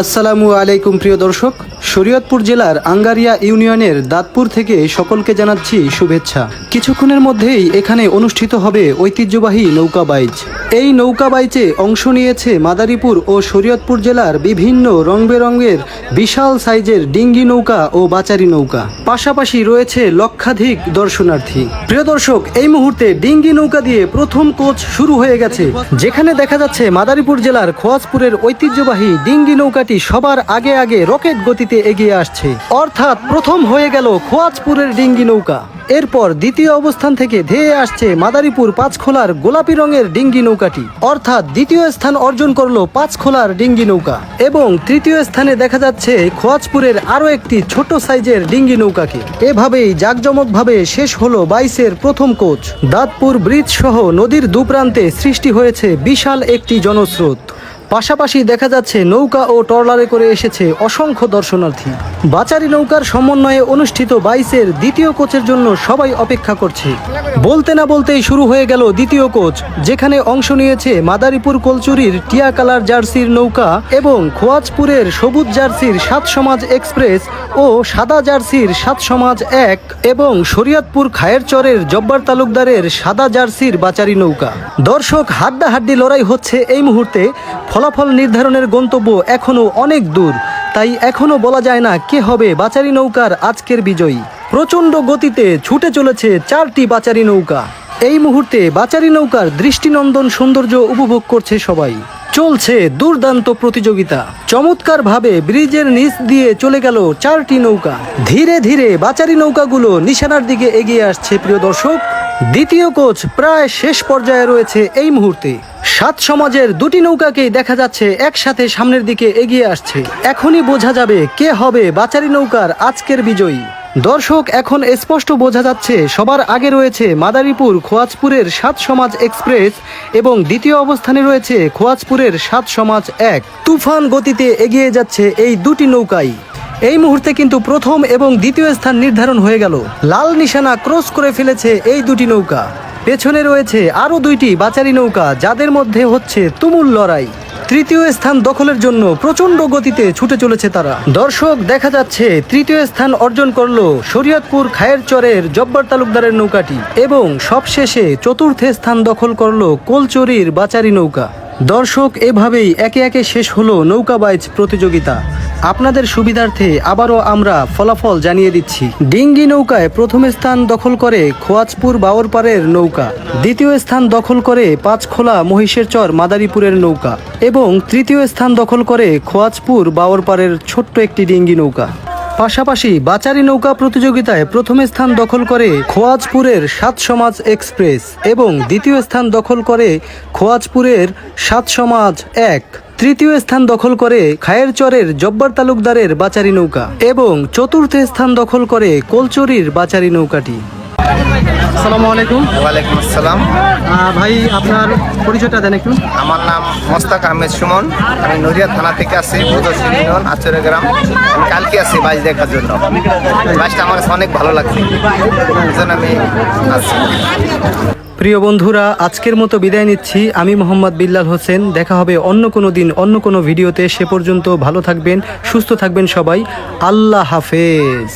আসসালামু আলাইকুম প্রিয় দর্শক, শরীয়তপুর জেলার আঙ্গারিয়া ইউনিয়নের দাঁতপুর থেকে সকলকে জানাচ্ছি শুভেচ্ছা। কিছুক্ষণের মধ্যেই এখানে অনুষ্ঠিত হবে ঐতিহ্যবাহী নৌকা বাইচ। এই নৌকা বাইচে অংশ নিয়েছে মাদারীপুর ও শরীয়তপুর জেলার বিভিন্ন রং বেরঙের বিশাল সাইজের ডিঙ্গি নৌকা ও বাচারি নৌকা। পাশাপাশি রয়েছে লক্ষাধিক দর্শনার্থী। প্রিয় দর্শক, এই মুহূর্তে ডিঙ্গি নৌকা দিয়ে প্রথম কোচ শুরু হয়ে গেছে। যেখানে দেখা যাচ্ছে মাদারীপুর জেলার খোয়াজপুরের ঐতিহ্যবাহী ডিঙ্গি নৌকাটি সবার আগে আগে রকেট গতিতে এগিয়ে আসছে। অর্থাৎ প্রথম হয়ে গেল খোয়াজপুরের ডিঙ্গি নৌকা। এরপর দ্বিতীয় অবস্থান থেকে ধেয়ে আসছে মাদারীপুর পাঁচখোলার গোলাপি রঙের ডিঙ্গি নৌকাটি। অর্থাৎ দ্বিতীয় স্থান অর্জন করল পাঁচখোলার ডিঙ্গি নৌকা এবং তৃতীয় স্থানে দেখা যাচ্ছে খোয়াজপুরের আরও একটি ছোট সাইজের ডিঙ্গি নৌকাকে। এভাবেই জাঁকজমকভাবে শেষ হলো বাইশের প্রথম কোচ। দাঁতপুর ব্রিজ সহ নদীর দুপ্রান্তে সৃষ্টি হয়েছে বিশাল একটি জনস্রোত। পাশাপাশি দেখা যাচ্ছে নৌকা ও ট্রলারে করে এসেছে অসংখ্য দর্শনার্থী। বাচারি নৌকার সমন্বয়ে অনুষ্ঠিত বাইসের দ্বিতীয় কোচের জন্য সবাই অপেক্ষা করছে। বলতে না বলতেই শুরু হয়ে গেল দ্বিতীয় কোচ, যেখানে অংশ নিয়েছে মাদারীপুর কলচুরির টিয়া কালার জার্সির নৌকা এবং খোয়াজপুরের সবুজ জার্সির সাত সমাজ এক্সপ্রেস ও সাদা জার্সির সাত সমাজ এক এবং শরীয়তপুর খায়ের চরের জব্বার তালুকদারের সাদা জার্সির বাচারি নৌকা। দর্শক হাড্ডাহাড্ডি লড়াই হচ্ছে এই মুহূর্তে ফলাফল নির্ধারণের গন্তব্য এখনও অনেক দূর। তাই এখনও বলা যায় না কে হবে বাচারি নৌকার আজকের বিজয়ী। প্রচণ্ড গতিতে ছুটে চলেছে চারটি বাচারি নৌকা। এই মুহূর্তে বাচারি নৌকার দৃষ্টিনন্দন সৌন্দর্য উপভোগ করছে সবাই। চলছে দুর্দান্ত প্রতিযোগিতা। চমৎকারভাবে ব্রিজের নিচ দিয়ে চলে গেল চারটি নৌকা। ধীরে ধীরে বাচারি নৌকাগুলো নিশানার দিকে এগিয়ে আসছে, প্রিয় দর্শক। দ্বিতীয় কোচ প্রায় শেষ পর্যায়ে রয়েছে এই মুহূর্তে। সাত সমাজের দুটি নৌকাকেই দেখা যাচ্ছে একসাথে সামনের দিকে এগিয়ে আসছে। এখনই বোঝা যাবে কে হবে বাচারি নৌকার আজকের বিজয়ী। দর্শক, এখন স্পষ্ট বোঝা যাচ্ছে সবার আগে রয়েছে মাদারীপুর খোয়াজপুরের সাত সমাজ এক্সপ্রেস এবং দ্বিতীয় অবস্থানে রয়েছে খোয়াজপুরের সাত সমাজ এক। তুফান গতিতে এগিয়ে যাচ্ছে এই দুটি নৌকাই। এই মুহূর্তে কিন্তু প্রথম এবং দ্বিতীয় স্থান নির্ধারণ হয়ে গেল। লাল নিশানা ক্রস করে ফেলেছে এই দুটি নৌকা। পেছনে রয়েছে আরও দুইটি বাচারি নৌকা, যাদের মধ্যে হচ্ছে তুমুল লড়াই। তৃতীয় স্থান দখলের জন্য প্রচণ্ড গতিতে ছুটে চলেছে তারা। দর্শক, দেখা যাচ্ছে তৃতীয় স্থান অর্জন করল শরীয়তপুর খায়ের চরের জব্বার তালুকদারের নৌকাটি এবং সবশেষে চতুর্থ স্থান দখল করল কোলচুরির বাচারি নৌকা। দর্শক, এভাবেই একে একে শেষ হলো নৌকা বাইচ প্রতিযোগিতা। আপনাদের সুবিধার্থে আবারও আমরা ফলাফল জানিয়ে দিচ্ছি। ডিঙ্গি নৌকায় প্রথম স্থান দখল করে খোয়াজপুর বাওরপাড়ের নৌকা। দ্বিতীয় স্থান দখল করে পাঁচখোলা মহিষের চর মাদারীপুরের নৌকা। এবং তৃতীয় স্থান দখল করে খোয়াজপুর বাওরপাড়ের ছোট্ট একটি ডিঙ্গি নৌকা। পাশাপাশি বাচারি নৌকা প্রতিযোগিতায় প্রথম স্থান দখল করে খোয়াজপুরের সাত সমাজ এক্সপ্রেস এবং দ্বিতীয় স্থান দখল করে খোয়াজপুরের সাত সমাজ এক। তৃতীয় স্থান দখল করে খায়েরচরের জব্বার তালুকদারের বাচারি নৌকা এবং চতুর্থ স্থান দখল করে কোলচুরির বাচারি নৌকাটি। আসসালামু আলাইকুম। ওয়ালাইকুম আসসালাম। ভাই আপনার পরিচয়টা দেন একটু। আমার নাম মোস্তাক আহমেদ সুমন। আমি নদিয়া থানা থেকে আসি ইউনিয়ন আচরে গ্রাম। আমি কালকে আসি বাইশ দেখার জন্য। বাইশটা আমার অনেক ভালো লাগছে। আমি আসছি প্রিয় বন্ধুরা আজকের মতো বিদায় নিচ্ছি। আমি মোহাম্মদ বিল্লাল হোসেন। দেখা হবে অন্য কোনো দিন অন্য কোনো ভিডিওতে। সে পর্যন্ত ভালো থাকবেন সুস্থ থাকবেন সবাই। আল্লাহ হাফেজ।